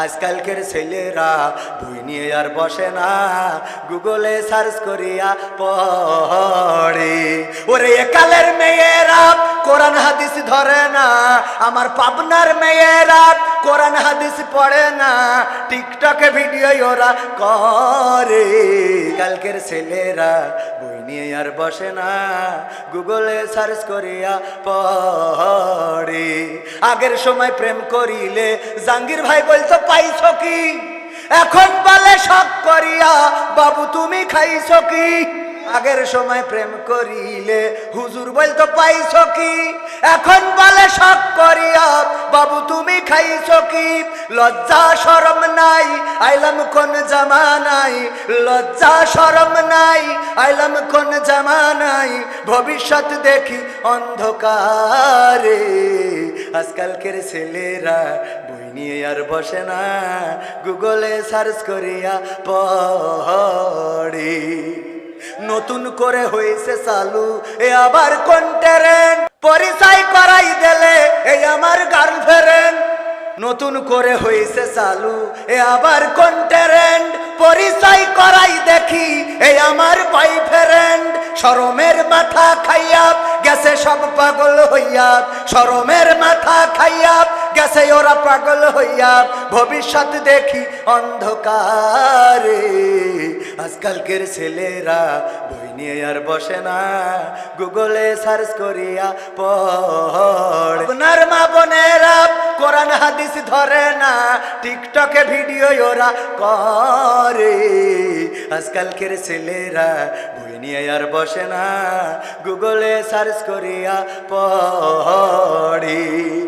আজকালকের ছেলেরা বই নিয়ে আর বসে না। গুগলে সার্চ করিয়া পড়ে। ওরে একালের মেয়েরা, কোরআন হাদিস ধরে না। আমার পাবনার মেয়েরা, কোরআন হাদিস পড়ে না। টিকটকে ভিডিও ওরা করে। কালকের ছেলেরা বই নিয়ে আর বসে না। গুগলে সার্চ করিয়া পড়ে। আগের সময় প্রেম করিলে। জাঙ্গির ভাই বলতো, পাইছ কি? এখন বলে শখ করিয়া, বাবু তুমি খাইছ কি? আগের সময় প্রেম করিলে, হুজুর বলতো, পাইছ কি? এখন বলে শখ করিয়া, বাবু তুমি খাইছ কি? লজ্জা, শরম নাই, আইলাম কোন জামানাই লজ্জা, শরম নাই, আইলাম কোন জামানাই ভবিষ্যৎ দেখি অন্ধকারে। আজকালকের ছেলেরা বই নিয়ে আর বসে না। গুগলে সার্চ করিয়া পড়ে। নতুন করে হয়েছে চালু। এ আবার কোন ট্রেন্ড পরিচয় করাই দিলে এই আমার গার্লফ্রেন্ড নতুন করে হয়েছে চালু। এ আবার কোন ট্রেন্ড পরিচয় করাই দেখি এই আমার বয়ফ্রেন্ড শরমের মাথা খাইয়া গেছে সব পাগল হইয়া। শরমের মাথা খাইয়া গেছে ওরা পাগল হইয়া। ভবিষ্যৎ দেখি অন্ধকারে। আজকালকের ছেলেরা বই নিয়ে আর বসে না। গুগলে সার্চ করিয়া পড়। আপনার মা বোনেরা কোরআন, হাদিস ধরে না। টিকটকে ভিডিও ওরা করে। আজকালকের ছেলেরা বই নিয়ে আর বসে না। গুগলে সার্চ করিয়া পড়ে।